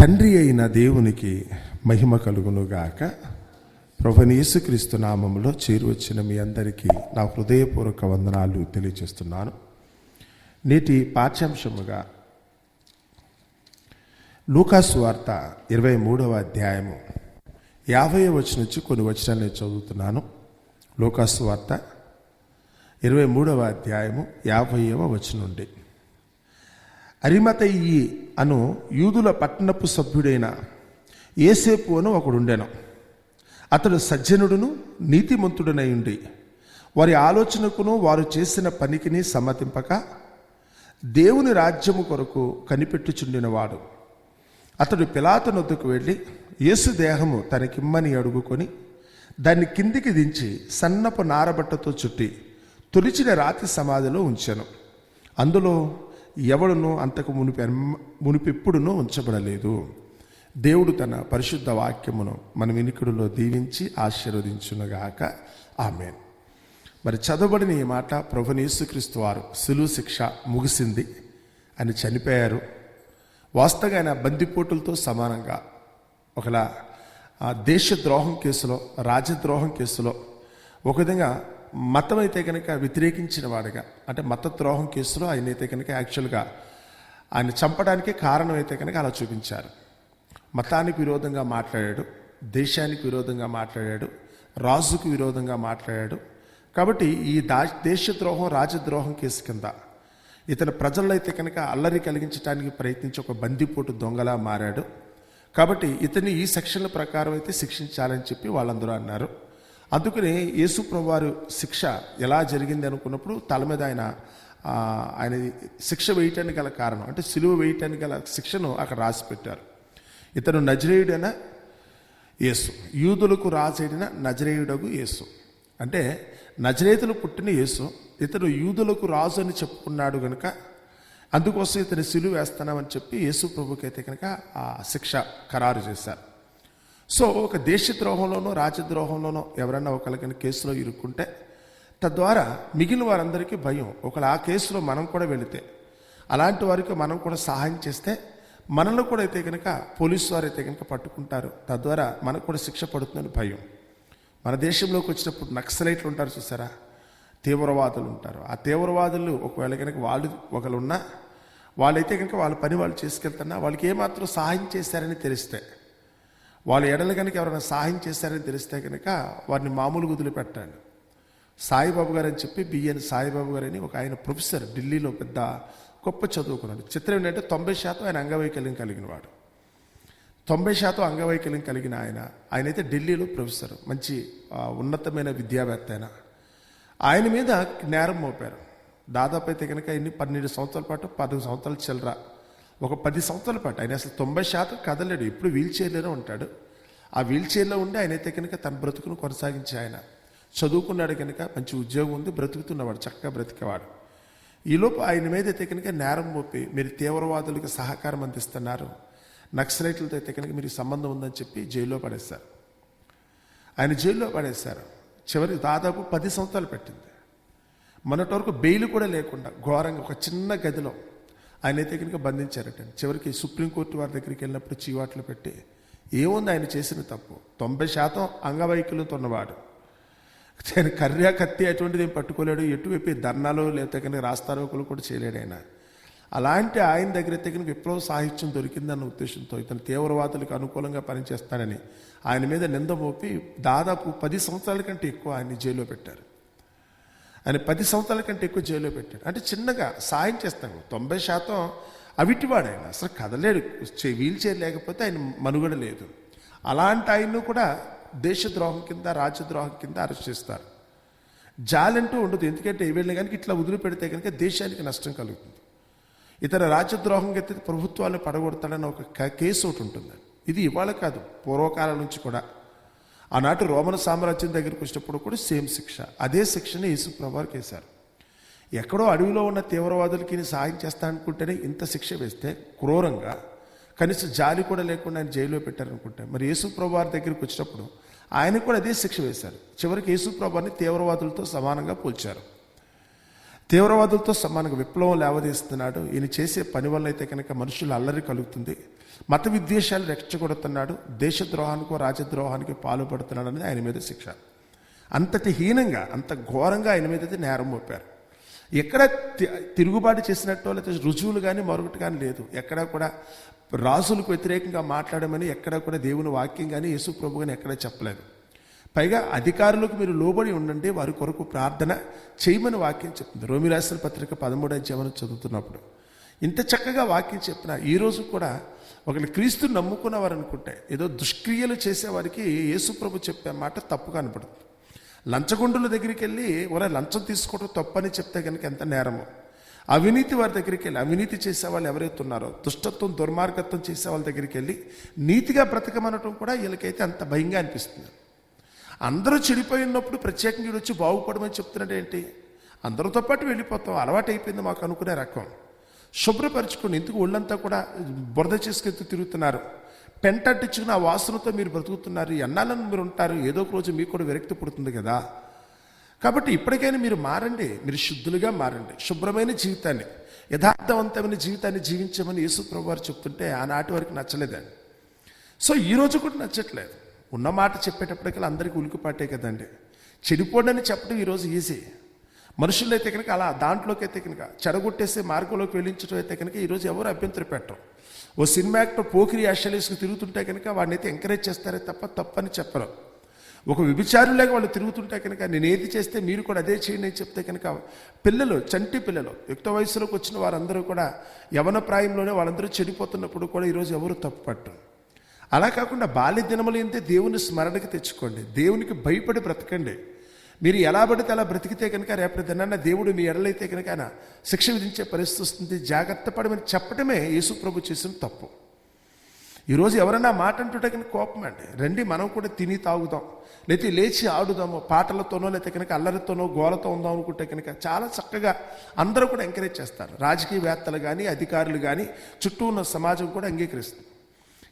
తండ్రి అయిన దేవునికి మహిమ కలుగునుగాక. ప్రభుని యేసుక్రీస్తు నామంలో చేరువచ్చిన మీ అందరికీ నా హృదయపూర్వక వందనాలు తెలియజేస్తున్నాను. నేటి పాఠ్యాంశముగా లూకాసు వార్త ఇరవై మూడవ అధ్యాయము యాభై వచ్చిన నుంచి కొన్ని వచనాలు నేను చదువుతున్నాను. లూకాసు వార్త ఇరవై మూడవ అధ్యాయము యాభైవ వచనం నుండి. అరిమతయ్యి అను యూదుల పట్టణపు సభ్యుడైన ఏసేపు అను ఒకడు ఉండెను అతడు సజ్జనుడును నీతిమంతుడనై ఉండి వారి ఆలోచనకును వారు చేసిన పనికిని సమ్మతింపక దేవుని రాజ్యము కొరకు కనిపెట్టుచుండినవాడు. అతడు పిలాతనొద్దుకు వెళ్ళి యేసు దేహము తనకిమ్మని అడుగుకొని దాన్ని కిందికి దించి సన్నపు నారబట్టతో చుట్టి తొలిచిన రాతి సమాధిలో ఉంచాను. అందులో ఎవడునో అంతకు మునిపి మునిపెప్పుడునూ ఉంచబడలేదు. దేవుడు తన పరిశుద్ధ వాక్యమును మన వినికుడిలో దీవించి ఆశీర్వదించునుగాక. ఆమెన్. మరి చదవబడిన ఈ మాట ప్రభునేసుక్రీస్తు వారు సులువు శిక్ష ముగిసింది అని చనిపోయారు. వాస్తవంగా ఆయన బందిపోటులతో సమానంగా ఒకలా ఆ దేశద్రోహం కేసులో రాజద్రోహం కేసులో ఒక విధంగా మతం అయితే కనుక వ్యతిరేకించిన వాడిగా అంటే మత ద్రోహం కేసులో ఆయన అయితే కనుక యాక్చువల్గా ఆయన చంపడానికి కారణం అయితే కనుక అలా చూపించారు. మతానికి విరోధంగా మాట్లాడాడు దేశానికి విరోధంగా మాట్లాడాడు రాజుకు విరోధంగా మాట్లాడాడు. కాబట్టి ఈ దా దేశద్రోహం రాజద్రోహం కేసు కింద ఇతను ప్రజల్లో అయితే కనుక అల్లరి కలిగించడానికి ప్రయత్నించి ఒక బందిపోటు దొంగలా మారాడు. కాబట్టి ఇతని ఈ సెక్షన్ల ప్రకారం అయితే శిక్షించాలని చెప్పి వాళ్ళందరూ అన్నారు. అందుకని యేసు ప్రభువారు శిక్ష ఎలా జరిగింది అనుకున్నప్పుడు తల మీద ఆయన ఆయన శిక్ష వేయటానికి గల కారణం అంటే సిలువ వేయటానికి గల శిక్షను అక్కడ రాసి పెట్టారు ఇతను నజరేయుడైన యేసు యూదులకు రాజైన నజరేయుడకు యేసు. అంటే నజరేతులు పుట్టిన యేసు ఇతడు యూదులకు రాజు అని చెప్పుకున్నాడు కనుక అందుకోసం ఇతని సిలువ వేస్తున్నామని చెప్పి యేసు ప్రభుకైతే కనుక ఆ శిక్ష ఖరారు చేశారు. సో ఒక దేశద్రోహంలోనో రాజద్రోహంలోనో ఎవరన్నా ఒకరికైనా కేసులో ఇరుక్కుంటే తద్వారా మిగిలిన వారందరికీ భయం. ఒకళ్ళు ఆ కేసులో మనం కూడా వెళితే అలాంటి వారికి మనం కూడా సహాయం చేస్తే మనల్ని కూడా అయితే కనుక పోలీసు వారు అయితే కనుక పట్టుకుంటారు. తద్వారా మనకు కూడా శిక్ష పడుతుందని భయం. మన దేశంలోకి వచ్చినప్పుడు నక్సలైట్లు ఉంటారు చూసారా? తీవ్రవాదులు ఉంటారు. ఆ తీవ్రవాదులు ఒకవేళ కనుక వాళ్ళు ఒకళ్ళు ఉన్నా వాళ్ళైతే కనుక వాళ్ళ పని వాళ్ళు చేసుకెళ్తున్నా వాళ్ళకి ఏమాత్రం సహాయం చేశారని తెలిస్తే వాళ్ళ ఎడలు కనుక ఎవరైనా సహాయం చేశారని తెలిస్తే కనుక వారిని మామూలుగా వదిలిపెట్టండి. సాయిబాబు గారు అని చెప్పి బిఎన్ సాయిబాబు గారు అని ఒక ఆయన ప్రొఫెసర్ ఢిల్లీలో పెద్ద గొప్ప చదువుకున్నాడు. చిత్రం ఏంటంటే తొంభై శాతం ఆయన అంగవైకల్యం కలిగిన వాడు. తొంభై శాతం అంగవైకల్యం కలిగిన ఆయన. ఆయన అయితే ఢిల్లీలో ప్రొఫెసర్ మంచి ఉన్నతమైన విద్యావేత్త ఆయన. ఆయన మీద నేరం మోపారు. దాదాపు అయితే కనుక ఎన్ని పన్నెండు సంవత్సరాల పాటు పదకొండు సంవత్సరాలు చిల్లర ఒక పది సంవత్సరాల పాటు. ఆయన అసలు తొంభై శాతం కదలేడు. ఎప్పుడు వీల్ చైర్లోనే ఉంటాడు. ఆ వీల్ చైర్లో ఉండి ఆయన అయితే కనుక తన బ్రతుకును కొనసాగించి ఆయన. చదువుకున్నాడు కనుక మంచి ఉద్యోగం ఉంది బ్రతుకుతున్నవాడు చక్కగా బ్రతికేవాడు. ఈలోపు ఆయన మీద అయితే కనుక నేరం మోపి మీరు తీవ్రవాదులకు సహకారం అందిస్తున్నారు. నక్సలైట్లతో అయితే కనుక మీరు సంబంధం ఉందని చెప్పి జైల్లో పడేశారు. ఆయన జైల్లో పడేశారు. చివరికి దాదాపు పది సంవత్సరాలు పెట్టింది. మొన్నటి వరకు బెయిల్ కూడా లేకుండా ఘోరంగా ఒక చిన్న గదిలో ఆయన అయితే కనుక బంధించారట చివరికి సుప్రీంకోర్టు వారి దగ్గరికి వెళ్ళినప్పుడు చీవాట్లు పెట్టి ఏముంది ఆయన చేసిన తప్పు? తొంభై శాతం అంగవైకల్యంతో ఉన్నవాడు. ఆయన కర్ర కత్తి అటువంటిది ఏం పట్టుకోలేడు. ఎటువైపు ధర్నాలు లేకపోతే కనుక రాస్తారోకులు కూడా చేయలేడు ఆయన. అలాంటి ఆయన దగ్గర అయితే కనుక విప్లవ సాహిత్యం దొరికిందన్న ఉద్దేశంతో ఇతను తీవ్రవాదులకు అనుకూలంగా పనిచేస్తానని ఆయన మీద నింద మోపి దాదాపు పది సంవత్సరాల కంటే ఎక్కువ ఆయన్ని జైల్లో పెట్టారు. ఆయన పది సంవత్సరాల కంటే ఎక్కువ జైల్లో పెట్టాడు. అంటే చిన్నగా సాయం చేస్తాను తొంభై శాతం అవిటివాడు ఆయన అసలు కదలేడు. వీల్ చైర్ లేకపోతే ఆయన మనుగడ లేదు. అలాంటి ఆయన్ను కూడా దేశద్రోహం కింద రాజద్రోహం కింద అరెస్ట్ చేస్తారు. జాలంటూ ఉండదు. ఎందుకంటే వీళ్ళని కనుక ఇట్లా వదిలిపెడితే కనుక దేశానికి నష్టం కలుగుతుంది. ఇతర రాజద్రోహం ఎత్తి ప్రభుత్వాలు పడగొడతాడని ఒక కేసు ఒకటి ఉంటుంది. ఇది ఇవాళ కాదు. పూర్వకాలం నుంచి కూడా. ఆనాటి రోమన్ సామ్రాజ్యం దగ్గరికి వచ్చినప్పుడు కూడా సేమ్ శిక్ష. అదే శిక్షని యేసు వేశారు ఎక్కడో అడవిలో ఉన్న తీవ్రవాదులకి సహాయం చేస్తా అనుకుంటేనే ఇంత శిక్ష వేస్తే క్రూరంగా కనీసం జాలి కూడా లేకుండా ఆయన జైల్లో పెట్టారనుకుంటే మరి యేసు దగ్గరికి వచ్చినప్పుడు ఆయన కూడా అదే శిక్ష వేశారు. చివరికి యేసు తీవ్రవాదులతో సమానంగా పోల్చారు. తీవ్రవాదులతో సమానంగా విప్లవం లేవదీస్తున్నాడు ఈయన చేసే పని వల్ల అయితే కనుక మనుషులు అల్లరి కలుగుతుంది. మత విద్వేషాలు రెచ్చగొడుతున్నాడు దేశద్రోహానికో రాజద్రోహానికి పాల్పడుతున్నాడు అనేది ఆయన మీద శిక్ష. అంతటి హీనంగా అంత ఘోరంగా ఆయన మీద నేరం మోపారు. ఎక్కడ తి- తిరుగుబాటు చేసినట్టు లేకపోతే రుజువులు కానీ మరొకటి కానీ లేదు. ఎక్కడా కూడా రాజులకు వ్యతిరేకంగా మాట్లాడమని ఎక్కడా కూడా దేవుని వాక్యం కానీ యేసు ప్రభు కానీ ఎక్కడా చెప్పలేదు. పైగా అధికారులకు మీరు లోబడి ఉండండి వారి కొరకు ప్రార్థన చేయమని వాక్యం చెప్తుంది. రోమి రాసిన పత్రిక పదమూడు అధ్యాయం చదువుతున్నప్పుడు. ఇంత చక్కగా వాక్యం చెప్పిన ఈరోజు కూడా ఒకళ్ళు క్రీస్తు నమ్ముకున్నవారు అనుకుంటే ఏదో దుష్క్రియలు చేసేవారికి యేసుప్రభు చెప్పే మాట తప్పు కనపడుతుంది లంచగొండుల దగ్గరికి వెళ్ళి ఒరే లంచం తీసుకోవడం తప్పని చెప్తే కనుక ఎంత నేరము. అవినీతి వారి దగ్గరికి వెళ్ళి అవినీతి చేసే వాళ్ళు ఎవరైతే ఉన్నారో దుష్టత్వం దుర్మార్గత్వం చేసే వాళ్ళ దగ్గరికి వెళ్ళి నీతిగా బ్రతకమనటం కూడా వీళ్ళకైతే అంత భయంగా అనిపిస్తుంది. అందరూ చెడిపోయినప్పుడు ప్రత్యేకంగా వచ్చి బాగుపడమని చెప్తున్నాడు ఏంటి? అందరితో పాటు వెళ్ళిపోతాం అలవాటు అయిపోయింది మాకు అనుకునే రకం. శుభ్రపరచుకుని ఎందుకు ఒళ్ళంతా కూడా బురద చేసుకెత్తు తిరుగుతున్నారు? పెంటట్టించుకుని ఆ వాసనతో మీరు బ్రతుకుతున్నారు ఎన్నాళ్ళని మీరు ఉంటారు ఏదో ఒక రోజు మీకు కూడా విరక్తి పుడుతుంది కదా? కాబట్టి ఇప్పటికైనా మీరు మారండి మీరు శుద్ధులుగా మారండి శుభ్రమైన జీవితాన్ని యథార్థవంతమైన జీవితాన్ని జీవించమని యేసు వారు చెప్తుంటే ఆనాటి వరకు నచ్చలేదండి. సో ఈ రోజు కూడా నచ్చట్లేదు. ఉన్న మాట చెప్పేటప్పటికల్లా అందరికీ ఉలికిపాటే కదండి. చెడిపోడని చెప్పడం ఈరోజు ఈజీ. మనుషులైతే అయితే కనుక అలా దాంట్లోకి అయితే కనుక చెడగొట్టేసే మార్గంలోకి వెళ్ళించడం అయితే కనుక ఈరోజు ఎవరు అభ్యంతరం పెట్టరు. ఓ సినిమా యాక్టర్ పోకిరి యాషలేసుకు తిరుగుతుంటే కనుక వాడిని అయితే ఎంకరేజ్ చేస్తారే తప్ప తప్పని చెప్పరు. ఒక విభిచారులాగా వాళ్ళు తిరుగుతుంటే కనుక నేను ఏది చేస్తే మీరు కూడా అదే చేయండి అని చెప్తే కనుక పిల్లలు చంటి పిల్లలు యుక్త వయసులోకి వచ్చిన వారందరూ కూడా యవన ప్రాయంలోనే వాళ్ళందరూ చెడిపోతున్నప్పుడు కూడా ఈరోజు ఎవరు తప్పుపట్టరు అలా కాకుండా బాల్య దినములు ఏంటంటే దేవుని స్మరణకి తెచ్చుకోండి. దేవునికి భయపడి బ్రతకండి. మీరు ఎలా పడితే అలా బ్రతికితే కనుక రేపటి దినాన్న దేవుడు మీ ఎడలైతే కనుక ఆయన శిక్ష విధించే పరిస్థితి వస్తుంది. జాగ్రత్త పడమని చెప్పడమే యేసు ప్రభు చేసిన తప్పు. ఈరోజు ఎవరైనా మాట అంటుంటే కనుక కోపం అండి. రండి మనం కూడా తిని తాగుదాం. లేకపోతే లేచి ఆడుదాము పాటలతోనో లేకపోతే కనుక అల్లరితోనో గోలతో ఉందాం అనుకుంటే కనుక చాలా చక్కగా అందరూ కూడా ఎంకరేజ్ చేస్తారు. రాజకీయవేత్తలు కానీ అధికారులు కానీ చుట్టూ ఉన్న సమాజం కూడా అంగీకరిస్తుంది.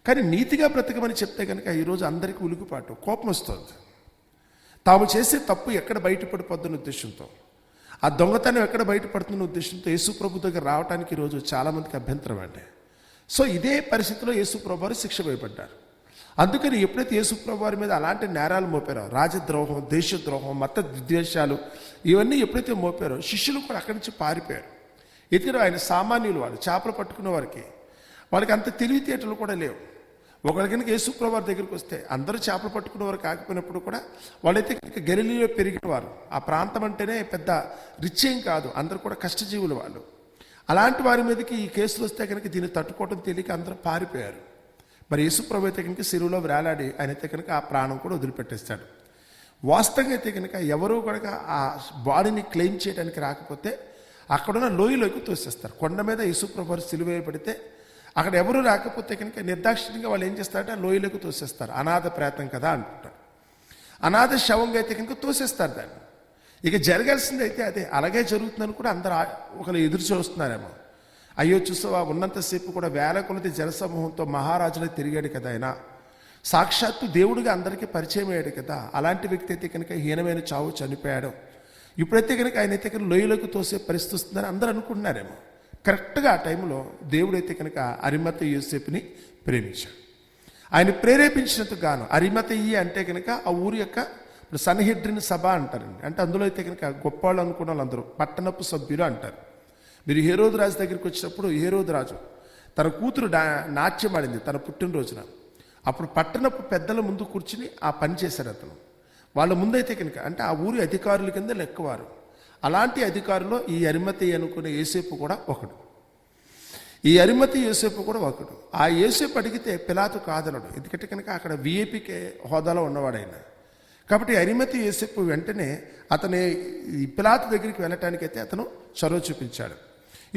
కానీ నీతిగా బ్రతకమని చెప్తే కనుక ఈరోజు అందరికీ ఉలుగుపాటు కోపం వస్తుంది. తాము చేసే తప్పు ఎక్కడ బయటపడిపోద్దని ఉద్దేశంతో ఆ దొంగతనం ఎక్కడ బయటపడుతున్న ఉద్దేశంతో యేసుప్రభు దగ్గర రావడానికి ఈరోజు చాలామందికి అభ్యంతరం అండి. సో ఇదే పరిస్థితిలో యేసుప్రభు వారు శిక్ష వేయబడ్డారు. అందుకని ఎప్పుడైతే యేసుప్రభు వారి మీద అలాంటి నేరాలు మోపారో రాజద్రోహం దేశద్రోహం మత విద్వేషాలు ఇవన్నీ ఎప్పుడైతే మోపారో శిష్యులు కూడా అక్కడి నుంచి పారిపోయారు. ఎందుకంటే ఆయన సామాన్యులు వాళ్ళు చేపలు పట్టుకునే వారికి వాళ్ళకి అంత తెలివితేటలు కూడా లేవు. ఒకరి కనుక యేసుప్రభు దగ్గరికి వస్తే అందరూ చేపలు పట్టుకునేవారు కాకపోయినప్పుడు కూడా వాళ్ళైతే కనుక గెలిలీలో పెరిగిన వారు. ఆ ప్రాంతం అంటేనే పెద్ద రిచ్ ఏం కాదు. అందరూ కూడా కష్టజీవులు వాళ్ళు. అలాంటి వారి మీదకి ఈ కేసులు వస్తే కనుక దీన్ని తట్టుకోవడం తెలియక అందరూ పారిపోయారు. మరి యేసుప్రభు అయితే కనుక సిరువులో వేలాడి ఆయన అయితే కనుక ఆ ప్రాణం కూడా వదిలిపెట్టేస్తాడు. వాస్తవంగా అయితే కనుక ఎవరు కనుక ఆ బాడీని క్లెయిమ్ చేయడానికి రాకపోతే అక్కడున్న లోయలోకి తోసేస్తారు. కొండ మీద యేసుప్రభు సిలువ వేయబడితే అక్కడ ఎవరు రాకపోతే కనుక నిర్దాక్షిణ్యంగా వాళ్ళు ఏం చేస్తారంటే ఆ లోయలోకి తోసేస్తారు. అనాథ ప్రయత్నం కదా అనుకుంటారు అనాథ శవంగా అయితే కనుక తోసేస్తారు దాన్ని. ఇక జరగాల్సింది అయితే అదే. అలాగే జరుగుతుందని కూడా అందరు ఒకరు ఎదురు చూస్తున్నారేమో. అయ్యో చూసావా ఉన్నంతసేపు కూడా వేల కొలది జనసమూహంతో మహారాజులే తిరిగాడు కదా ఆయన. సాక్షాత్తు దేవుడిగా అందరికీ పరిచయం అయ్యాడు కదా. అలాంటి వ్యక్తి అయితే కనుక హీనమైన చావు చనిపోయాడు. ఇప్పుడైతే కనుక ఆయన అయితే కనుక లోయలోకి తోసే పరిస్థితి వస్తుందని అందరూ అనుకుంటున్నారేమో. కరెక్ట్గా ఆ టైంలో దేవుడైతే కనుక అరిమత యోసేపుని ప్రేమించాడు. ఆయన ప్రేరేపించినందుకు గాను అరిమతయ్యి అంటే కనుక ఆ ఊరి యొక్క ఇప్పుడు సన్హెడ్రిన్ సభ అంటారండి. అంటే అందులో అయితే కనుక గొప్పవాళ్ళు అనుకున్న వాళ్ళందరూ పట్టణపు సభ్యులు అంటారు. మీరు హేరోదు రాజు దగ్గరికి వచ్చినప్పుడు హేరోదు రాజు తన కూతురు డా నాట్యం ఆడింది తన పుట్టినరోజున. అప్పుడు పట్టణపు పెద్దల ముందు కూర్చుని ఆ పని చేశారు అతను. వాళ్ళ ముందైతే కనుక అంటే ఆ ఊరి అధికారుల కింద లెక్కవారు. అలాంటి అధికారులు ఈ అరిమతి అనుకునే ఏసేపు కూడా ఒకడు. ఈ అరిమతి యోసేపు కూడా ఒకడు. ఆ యోసేపు అడిగితే పిలాతు కాదనడు. ఎందుకంటే కనుక అక్కడ వీఏపీకే హోదాలో ఉన్నవాడైన కాబట్టి అరిమతి యోసేపు వెంటనే అతని ఈ పిలాతు దగ్గరికి వెళ్ళటానికైతే అతను చొరవ చూపించాడు.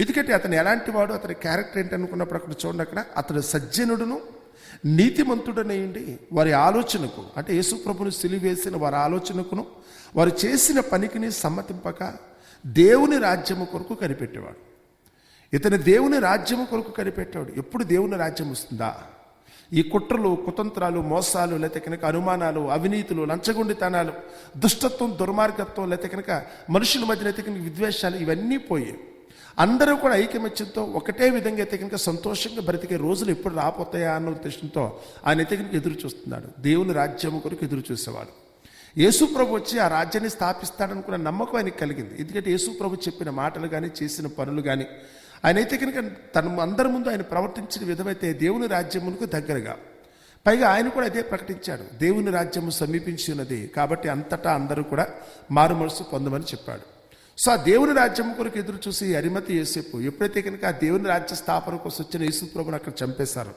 ఎందుకంటే అతను ఎలాంటి వాడు అతని క్యారెక్టర్ ఏంటి అనుకున్నప్పుడు అక్కడ చూడండి అక్కడ. అతడు సజ్జనుడును నీతిమంతుడనేయండి వారి ఆలోచనకు. అంటే యేసుప్రభుని సిలివేసిన వారి ఆలోచనకును వారు చేసిన పనికిని సమ్మతింపక దేవుని రాజ్యము కొరకు కనిపెట్టేవాడు. ఇతని దేవుని రాజ్యము కొరకు కనిపెట్టాడు ఎప్పుడు దేవుని రాజ్యం వస్తుందా? ఈ కుట్రలు కుతంత్రాలు మోసాలు లేకపోతే కనుక అనుమానాలు అవినీతులు లంచగొండితనాలు దుష్టత్వం దుర్మార్గత్వం లేకపోతే కనుక మనుషుల మధ్యన అయితే కనుక విద్వేషాలు ఇవన్నీ పోయాయి. అందరూ కూడా ఐకమత్యంతో ఒకటే విధంగా అయితే కనుక సంతోషంగా బ్రతికే రోజులు ఎప్పుడు రాపోతాయా అన్న ఉద్దేశంతో ఆయన అయితే కనుక ఎదురు చూస్తున్నాడు. దేవుని రాజ్యం కొరకు ఎదురు చూసేవాడు. యేసు ప్రభు వచ్చి ఆ రాజ్యాన్ని స్థాపిస్తాడనుకున్న నమ్మకం ఆయనకి కలిగింది. ఎందుకంటే యేసు ప్రభు చెప్పిన మాటలు కానీ చేసిన పనులు కానీ ఆయన అయితే కనుక తన అందరి ముందు ఆయన ప్రవర్తించిన విధమైతే దేవుని రాజ్యమునకు దగ్గరగా. పైగా ఆయన కూడా అదే ప్రకటించాడు. దేవుని రాజ్యము సమీపించి ఉన్నది కాబట్టి అంతటా అందరూ కూడా మారు మనసు పొందమని చెప్పాడు. సో ఆ దేవుని రాజ్యం కొరకు ఎదురు చూసి అరిమతి యేసేపు ఎప్పుడైతే కనుక ఆ దేవుని రాజ్య స్థాపన కోసం వచ్చిన యేసు ప్రభుని అక్కడ చంపేశారు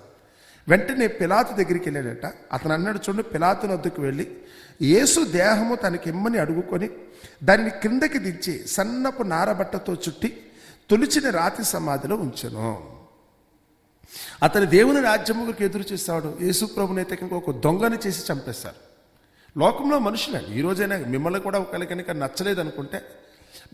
వెంటనే పిలాతు దగ్గరికి వెళ్ళాడట. అతను అన్నాడు చూడండి పిలాతు వద్దకు వెళ్ళి యేసు దేహము తనకి ఇమ్మని అడుగుకొని దాన్ని క్రిందకి దించి సన్నపు నారబట్టతో చుట్టి తొలిచిన రాతి సమాధిలో ఉంచెను. అతని దేవుని రాజ్యముకు ఎదురు చూస్తాడు యేసు ప్రభునైతే కనుక ఒక దొంగని చేసి చంపేస్తారు లోకంలో మనుషులండి. ఈరోజైనా మిమ్మల్ని కూడా ఒకరి కనుక నచ్చలేదు అనుకుంటే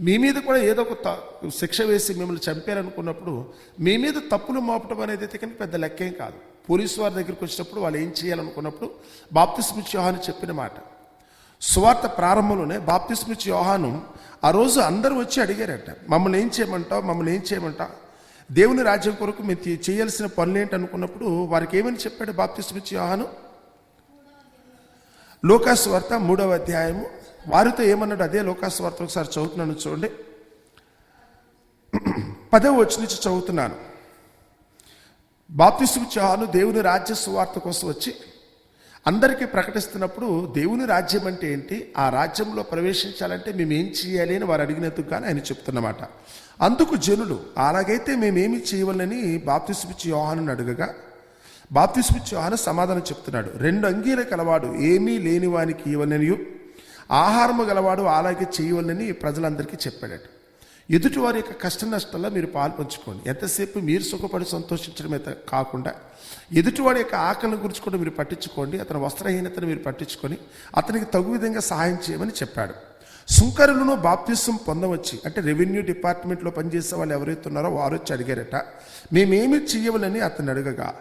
మీ మీద కూడా ఏదో ఒక త- శిక్ష వేసి మిమ్మల్ని చంపారనుకున్నప్పుడు మీ మీద తప్పులు మోపటం అనేది అయితే కానీ పెద్ద లెక్కేం కాదు. పోలీసు వారి దగ్గరికి వచ్చినప్పుడు వాళ్ళు ఏం చేయాలనుకున్నప్పుడు బాప్తిస్మిచ్ యోహాను చెప్పిన మాట. సువార్త ప్రారంభంలోనే బాప్తిస్మిచ్ యోహాను ఆ రోజు అందరూ వచ్చి అడిగారట మమ్మల్ని ఏం చేయమంటావు? మమ్మల్ని ఏం చేయమంటావు? దేవుని రాజ్యం కొరకు మేము చేయాల్సిన పనులు ఏంటి? అనుకున్నప్పుడు వారికి ఏమని చెప్పాడు బాప్తిస్మిచ్ యోహాను? లోకాసు వార్త మూడవ అధ్యాయము వారితో ఏమన్నాడు? అదే లోకాసు వార్త ఒకసారి చదువుతున్నాను చూడండి. పదవ వచ్చి నుంచి చదువుతున్నాను. బాప్తి యోహాను దేవుని రాజ్య సువార్త కోసం వచ్చి అందరికీ ప్రకటిస్తున్నప్పుడు దేవుని రాజ్యం అంటే ఏంటి? ఆ రాజ్యంలో ప్రవేశించాలంటే మేము ఏం చేయాలి అని వారు అడిగినందుకు కానీ ఆయన చెప్తున్నమాట. అందుకు జనులు అలాగైతే మేమేమి చేయవాలని బాప్తిస్మిచ్ యోహాను అడగగా బాప్తిస్మిచ్ యోహాను సమాధానం చెప్తున్నాడు. రెండు అంగీల కలవాడు ఏమీ లేని వానికి ఇవ్వననియు. ఆహారము గలవాడు అలాగే చేయవలని ప్రజలందరికీ చెప్పాడట. ఎదుటి వారి యొక్క కష్ట నష్టాల్లో మీరు పాల్పంచుకోండి ఎంతసేపు మీరు సుఖపడి సంతోషించడమే కాకుండా ఎదుటివాడి యొక్క ఆకలిని గురించి కూడా మీరు పట్టించుకోండి. అతని వస్త్రహీనతను మీరు పట్టించుకొని అతనికి తగు విధంగా సహాయం చేయమని చెప్పాడు. సుంకరులను బాప్తిసం పొందవచ్చు అంటే రెవెన్యూ డిపార్ట్మెంట్లో పనిచేసే వాళ్ళు ఎవరైతే ఉన్నారో వారు వచ్చి అడిగారట మేమేమి చేయవలని అతను అడగగా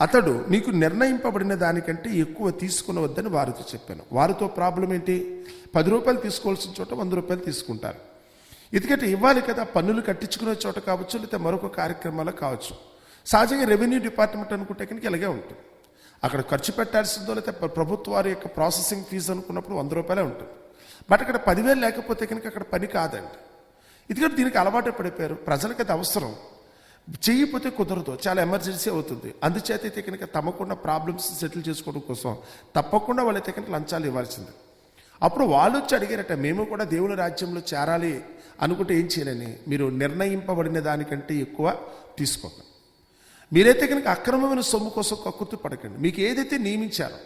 అతడు నీకు నిర్ణయింపబడిన దానికంటే ఎక్కువ తీసుకునవద్దని వారితో చెప్పాను. వారితో ప్రాబ్లం ఏంటి? పది రూపాయలు తీసుకోవాల్సిన చోట వంద రూపాయలు తీసుకుంటారు. ఎందుకంటే ఇవ్వాలి కదా పన్నులు కట్టించుకునే చోట కావచ్చు లేకపోతే మరొక కార్యక్రమాలు కావచ్చు. సహజంగా రెవెన్యూ డిపార్ట్మెంట్ అనుకుంటే కనుక ఇలాగే ఉంటుంది. అక్కడ ఖర్చు పెట్టాల్సిందో లేకపోతే ప్రభుత్వ వారి యొక్క ప్రాసెసింగ్ ఫీజు అనుకున్నప్పుడు వంద రూపాయలే ఉంటుంది. బట్ అక్కడ పదివేలు లేకపోతే కనుక అక్కడ పని కాదండి. ఎందుకంటే దీనికి అలవాటు పడిపోయారు. ప్రజలకు అది అవసరం. చేయకపోతే కుదరదు. చాలా ఎమర్జెన్సీ అవుతుంది. అందుచేత అయితే కనుక తమకున్న ప్రాబ్లమ్స్ సెటిల్ చేసుకోవడం కోసం తప్పకుండా వాళ్ళైతే కనుక లంచాలు ఇవ్వాల్సింది. అప్పుడు వాళ్ళు వచ్చి అడిగారట మేము కూడా దేవుని రాజ్యంలో చేరాలి అనుకుంటే ఏం చేయాలని? మీరు నిర్ణయింపబడిన దానికంటే ఎక్కువ తీసుకోకండి. మీరైతే కనుక అక్రమమైన సొమ్ము కోసం కక్కుర్తి పడకండి. మీకు ఏదైతే నియమించారో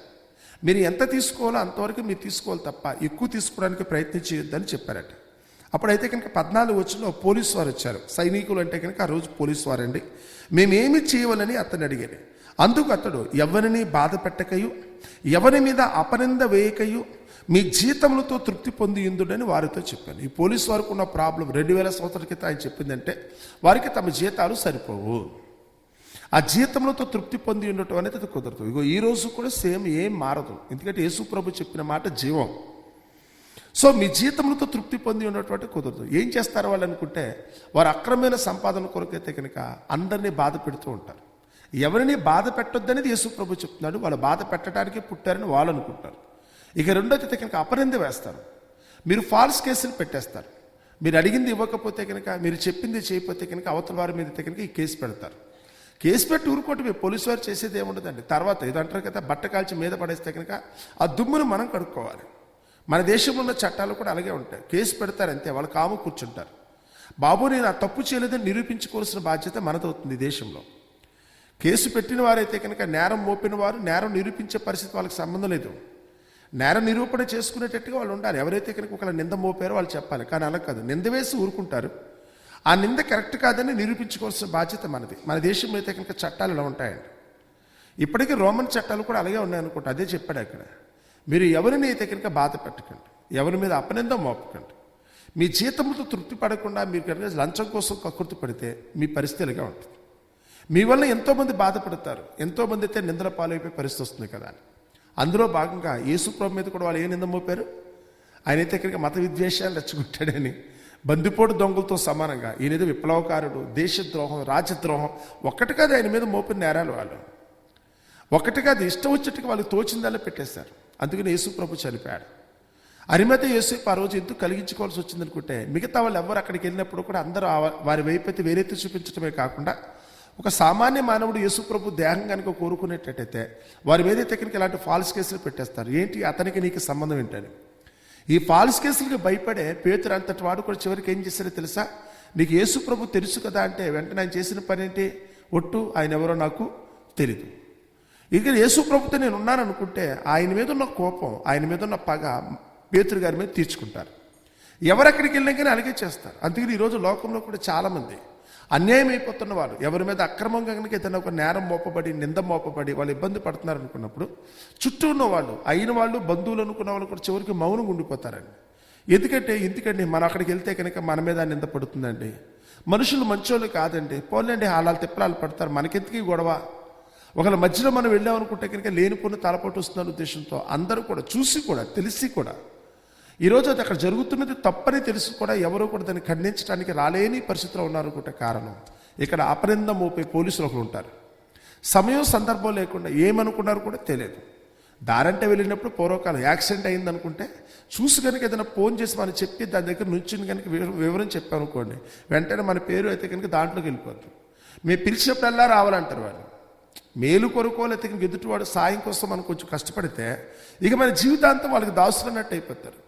మీరు ఎంత తీసుకోవాలో అంతవరకు మీరు తీసుకోవాలి తప్ప ఎక్కువ తీసుకోవడానికి ప్రయత్నం చేయొద్దని చెప్పారట. అప్పుడైతే కనుక పద్నాలుగు వచ్చిన పోలీసు వారు వచ్చారు. సైనికులు అంటే కనుక ఆ రోజు పోలీసు వారండి. మేమేమి చేయవలని అతను అడిగాడు అందుకు అతడు ఎవరిని బాధ పెట్టకయు? ఎవరి మీద అపనింద వేయకయు? మీ జీతములతో తృప్తి పొంది ఇందుడని వారితో చెప్పాను. ఈ పోలీసు వారికి ఉన్న ప్రాబ్లం రెండు వేల సంవత్సరాల క్రితం ఆయన చెప్పిందంటే వారికి తమ జీతాలు సరిపోవు. ఆ జీతంలోతో తృప్తి పొంది ఉండటం అనేది అది కుదరదు. ఇగో ఈ రోజు కూడా సేమ్ ఏం మారదు. ఎందుకంటే యేసు ప్రభు చెప్పిన మాట జీవం. సో మీ జీతములతో తృప్తి పొంది ఉన్నటువంటి కుదరదు. ఏం చేస్తారు వాళ్ళు అనుకుంటే వారు అక్రమైన సంపాదన కొరకైతే కనుక అందరినీ బాధ పెడుతూ ఉంటారు. ఎవరిని బాధ పెట్టొద్దనేది యేసు ప్రభు చెప్తున్నాడు. వాళ్ళు బాధ పెట్టడానికి పుట్టారని వాళ్ళు అనుకుంటారు. ఇక రెండోది అయితే కనుక అపనింద వేస్తారు. మీరు ఫాల్స్ కేసులు పెట్టేస్తారు. మీరు అడిగింది ఇవ్వకపోతే కనుక మీరు చెప్పింది చేయకపోతే కనుక అవతల వారి మీద కనుక ఈ కేసు పెడతారు. కేసు పెట్టి ఊరుకోవటమే పోలీసు వారు చేసేది ఏముండదండి. తర్వాత ఇదంటారు కదా బట్ట కాల్చి మీద పడేస్తే కనుక ఆ దుమ్మును మనం కడుక్కోవాలి. మన దేశంలో ఉన్న చట్టాలు కూడా అలాగే ఉంటాయి. కేసు పెడతారు అంతే వాళ్ళు కాము కూర్చుంటారు. బాబు నేను ఆ తప్పు చేయలేదని నిరూపించుకోవాల్సిన బాధ్యత మనదవుతుంది దేశంలో. కేసు పెట్టిన వారైతే కనుక నేరం మోపిన వారు నేరం నిరూపించే పరిస్థితి వాళ్ళకి సంబంధం లేదు. నేర నిరూపణ చేసుకునేటట్టుగా వాళ్ళు ఉండాలి. ఎవరైతే కనుక ఒకళ్ళ నింద మోపారో వాళ్ళు చెప్పాలి. కానీ అలా కాదు. నింద వేసి ఊరుకుంటారు. ఆ నింద కరెక్ట్ కాదని నిరూపించుకోవాల్సిన బాధ్యత మనది. మన దేశంలో అయితే కనుక చట్టాలు ఇలా ఉంటాయండి. ఇప్పటికీ రోమన్ చట్టాలు కూడా అలాగే ఉన్నాయనుకుంటా. అదే చెప్పాడు అక్కడ. మీరు ఎవరిని అయితే కనుక బాధ పెట్టకండి ఎవరి మీద అపనింద మోపకండి మీ జీతంతో తృప్తి పడకుండా మీరు కనుక లంచం కోసం కకృతి పడితే మీ పరిస్థితి ఇలాగే ఉంటుంది. మీ వల్ల ఎంతోమంది బాధపడతారు. ఎంతోమంది అయితే నిందల పాలైపోయే పరిస్థితి వస్తుంది కదా అని. అందులో భాగంగా యేసు ప్రభు మీద కూడా వాళ్ళు ఏ నింద మోపారు? ఆయన అయితే ఇక్కడికి మత విద్వేషాలు రెచ్చగొట్టాడని బందిపోటు దొంగలతో సమానంగా ఈయనేదో విప్లవకారుడు దేశద్రోహం రాజద్రోహం. ఒక్కటి కాదు ఆయన మీద మోపిన నేరాలు వాళ్ళు. ఒకటి కాదు ఇష్టం వచ్చేట్టుగా వాళ్ళు తోచిందల్లా పెట్టేశారు. అందుకని యేసు ప్రభు చనిపోయాడు. అరిమత యేసేపు ఆ రోజు ఎందుకు కలిగించుకోవాల్సి వచ్చింది అనుకుంటే మిగతా వాళ్ళు ఎవరు అక్కడికి వెళ్ళినప్పుడు కూడా అందరూ వారి వైపు వేరెత్తి వేరైతే చూపించడమే కాకుండా ఒక సామాన్య మానవుడు యేసు ప్రభు దేహం కనుక కోరుకునేటట్టయితే వారి మీద టెక్నిక్ ఇలాంటి ఫాల్స్ కేసులు పెట్టేస్తారు. ఏంటి? అతనికి నీకు సంబంధం ఏంటని. ఈ ఫాల్స్ కేసులకు భయపడే పేతురు అంతటి వాడు కూడా చివరికి ఏం చేశారో తెలుసా? నీకు యేసు ప్రభు తెలుసు కదా అంటే వెంటనే ఆయన చేసిన పని ఏంటి? ఒట్టు ఆయన ఎవరో నాకు తెలీదు. ఇక యేసు ప్రభుతో నేను ఉన్నాను అనుకుంటే ఆయన మీద ఉన్న కోపం ఆయన మీద ఉన్న పగ పేతురు గారి మీద తీర్చుకుంటారు. ఎవరెక్కడికి వెళ్ళినా కానీ అలాగే చేస్తారు. అందుకని ఈరోజు లోకంలో కూడా చాలామంది అన్యాయం అయిపోతున్న వాళ్ళు ఎవరి మీద అక్రమంగా కనుక ఏదైనా ఒక నేరం మోపబడి నింద మోపబడి వాళ్ళు ఇబ్బంది పడుతున్నారు అనుకున్నప్పుడు చుట్టూ ఉన్న వాళ్ళు అయిన వాళ్ళు బంధువులు అనుకున్న వాళ్ళు కూడా చివరికి మౌనంగా ఉండిపోతారండి. ఎందుకంటే ఎందుకండి? మనం అక్కడికి వెళ్తే కనుక మన మీద నింద పడుతుందండి. మనుషులు మంచోళ్ళు కాదండి. పోలేండి హాలాలు తిప్పలాలు పడతారు. మనకెందుకు గొడవ? ఒకళ్ళ మధ్యలో మనం వెళ్ళామనుకుంటే కనుక లేనిపోయిన తలపోటు వస్తున్న ఉద్దేశంతో అందరూ కూడా చూసి కూడా తెలిసి కూడా ఈరోజు అది అక్కడ జరుగుతున్నది తప్పని తెలుసు కూడా ఎవరు కూడా దాన్ని ఖండించడానికి రాలేని పరిస్థితిలో ఉన్నారు కూడా కారణం. ఇక్కడ అపరిందం మోపే పోలీసులు ఒకరు ఉంటారు. సమయం సందర్భం లేకుండా ఏమనుకున్నారు కూడా తెలియదు. దారంటే వెళ్ళినప్పుడు పూర్వకాలం యాక్సిడెంట్ అయింది అనుకుంటే చూసి కనుక ఏదైనా ఫోన్ చేసి మనం చెప్పి దాని దగ్గర నుంచి కనుక వివరం- వివరం చెప్పామనుకోండి వెంటనే మన పేరు అయితే కనుక దాంట్లోకి వెళ్ళిపోద్ది. మేము పిలిచినప్పుడల్లా రావాలంటారు వాళ్ళు. మేలు కొరకు ఎదుటివాడు సాయం కోసం మనం కొంచెం కష్టపడితే ఇక మన జీవితాంతం వాళ్ళకి దాసులన్నట్టు అయిపోతారు.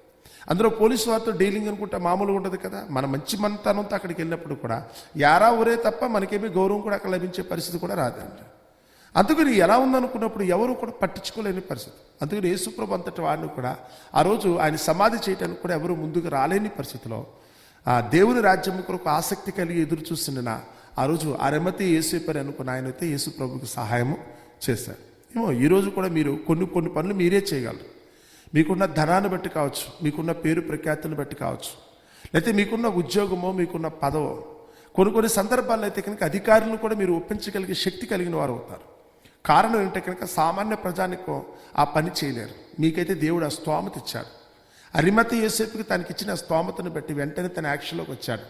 అందులో పోలీసు వారితో డీలింగ్ అనుకుంటే మామూలుగా ఉండదు కదా. మన మంచి మనతనంతో అక్కడికి వెళ్ళినప్పుడు కూడా యారా ఊరే తప్ప మనకేమీ గౌరవం కూడా అక్కడ లభించే పరిస్థితి కూడా రాదండి. అందుకని ఎలా ఉందనుకున్నప్పుడు ఎవరు కూడా పట్టించుకోలేని పరిస్థితి. అందుకని యేసుప్రభు అంతటి వాడిని కూడా ఆ రోజు ఆయన సమాధి చేయడానికి కూడా ఎవరు ముందుకు రాలేని పరిస్థితిలో ఆ దేవుని రాజ్యం కొరకు ఆసక్తి కలిగి ఎదురు చూస్తున్న ఆ రోజు అరమతి యేసుపరి అనుకున్న ఆయన అయితే యేసు ప్రభుకి సహాయము చేశారు. ఏమో ఈరోజు కూడా మీరు కొన్ని కొన్ని పనులు మీరే చేయగలరు. మీకున్న ధనాన్ని బట్టి కావచ్చు మీకున్న పేరు ప్రఖ్యాతులను బట్టి కావచ్చు లేకపోతే మీకున్న ఉద్యోగమో మీకున్న పదవో కొన్ని కొన్ని సందర్భాల్లో అయితే కనుక అధికారులను కూడా మీరు ఒప్పించగలిగే శక్తి కలిగిన వారు అవుతారు. కారణం ఏంటంటే కనుక సామాన్య ప్రజానికో ఆ పని చేయలేరు. మీకైతే దేవుడు ఆ స్తోమత ఇచ్చాడు. అరిమతి యేసేపుకి తనకి ఇచ్చిన స్తోమతను బట్టి వెంటనే తన యాక్షన్లోకి వచ్చాడు.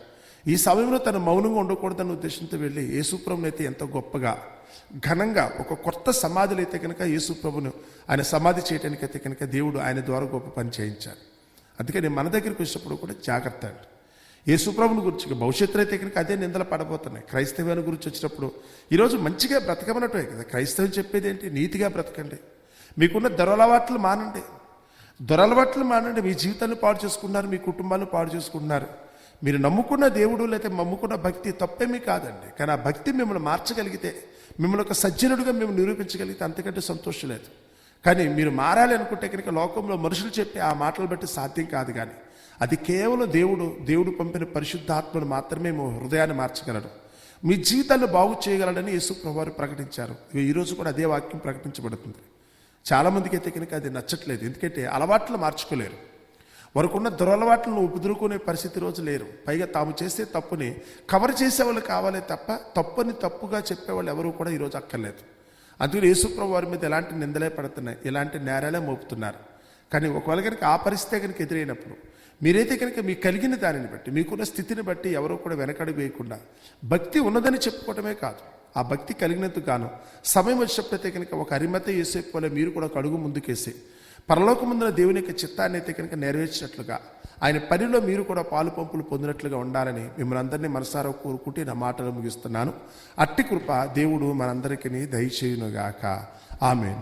ఈ సమయంలో తను మౌనంగా ఉండకూడదన్న ఉద్దేశంతో వెళ్ళి యేసుప్రభుని అయితే ఎంతో గొప్పగా ఘనంగా ఒక కొత్త సమాధులు అయితే కనుక యేసుప్రభును ఆయన సమాధి చేయడానికి అయితే కనుక దేవుడు ఆయన ద్వారా గొప్ప పని చేయించాడు అందుకని మన దగ్గరికి వచ్చినప్పుడు కూడా జాగ్రత్త అండి. యేసుప్రభుని గురించి భవిష్యత్తులో అయితే కనుక అదే నిందలు పడబోతున్నాయి. క్రైస్తవ్యాన్ని గురించి వచ్చినప్పుడు ఈరోజు మంచిగా బ్రతకమన్నట్టు కదా. క్రైస్తవం చెప్పేది ఏంటి నీతిగా బ్రతకండి. మీకున్న దొరలవాట్లు మానండి. దొరలవాట్లు మానండి. మీ జీవితాన్ని పాడు చేసుకున్నారు మీ కుటుంబాన్ని పాడు చేసుకుంటున్నారు. మీరు నమ్ముకున్న దేవుడు లేకపోతే నమ్ముకున్న భక్తి తప్పేమీ కాదండి. కానీ ఆ భక్తి మిమ్మల్ని మార్చగలిగితే మిమ్మల్ని ఒక సజ్జనుడిగా మేము నిరూపించగలిగితే అంతకంటే సంతోషం లేదు. కానీ మీరు మారాలి అనుకుంటే కనుక లోకంలో మనుషులు చెప్పే ఆ మాటలు బట్టి సాధ్యం కాదు కానీ అది కేవలం దేవుడు దేవుడు పంపిన పరిశుద్ధాత్మను మాత్రమే మేము హృదయాన్ని మార్చగలడు మీ జీవితాన్ని బాగు చేయగలడని యేసు ప్రభువారు ప్రకటించారు ఈరోజు కూడా అదే వాక్యం ప్రకటించబడుతుంది. చాలామందికి అయితే కనుక అది నచ్చట్లేదు. ఎందుకంటే అలవాట్లు మార్చుకోలేరు. వరకున్న దురలవాట్లను ఉపదురుకునే పరిస్థితి రోజు లేరు. పైగా తాము చేసే తప్పుని కవర్ చేసేవాళ్ళు కావాలే తప్ప తప్పుని తప్పుగా చెప్పేవాళ్ళు ఎవరు కూడా ఈరోజు అక్కర్లేదు. అందుకని యేసుప్రభు వారి మీద ఎలాంటి నిందలే పడుతున్నాయి ఎలాంటి నేరాలే మోపుతున్నారు. కానీ ఒకవేళ కనుక ఆ పరిస్థితి కనుక ఎదురైనప్పుడు మీరైతే కనుక మీకు కలిగిన దానిని బట్టి మీకున్న స్థితిని బట్టి ఎవరో కూడా వెనకడుగు వేయకుండా భక్తి ఉన్నదని చెప్పుకోవటమే కాదు. ఆ భక్తి కలిగినందుకు గాను సమయం వచ్చినప్పుడైతే కనుక ఒక అరిమత వేసే పోలే మీరు కూడా ఒక అడుగు ముందుకేసి. పరలోకముందున దేవుని యొక్క చిత్తాన్ని అయితే కనుక నెరవేర్చినట్లుగా ఆయన పనిలో మీరు కూడా పాలు పంపులు పొందినట్లుగా ఉండాలని మిమ్మల్ని అందరినీ మనసారా కోరుకుంటే నా మాటలు ముగిస్తున్నాను. అట్టి కృప దేవుడు మనందరికీ దయచేయునుగాక. ఆమె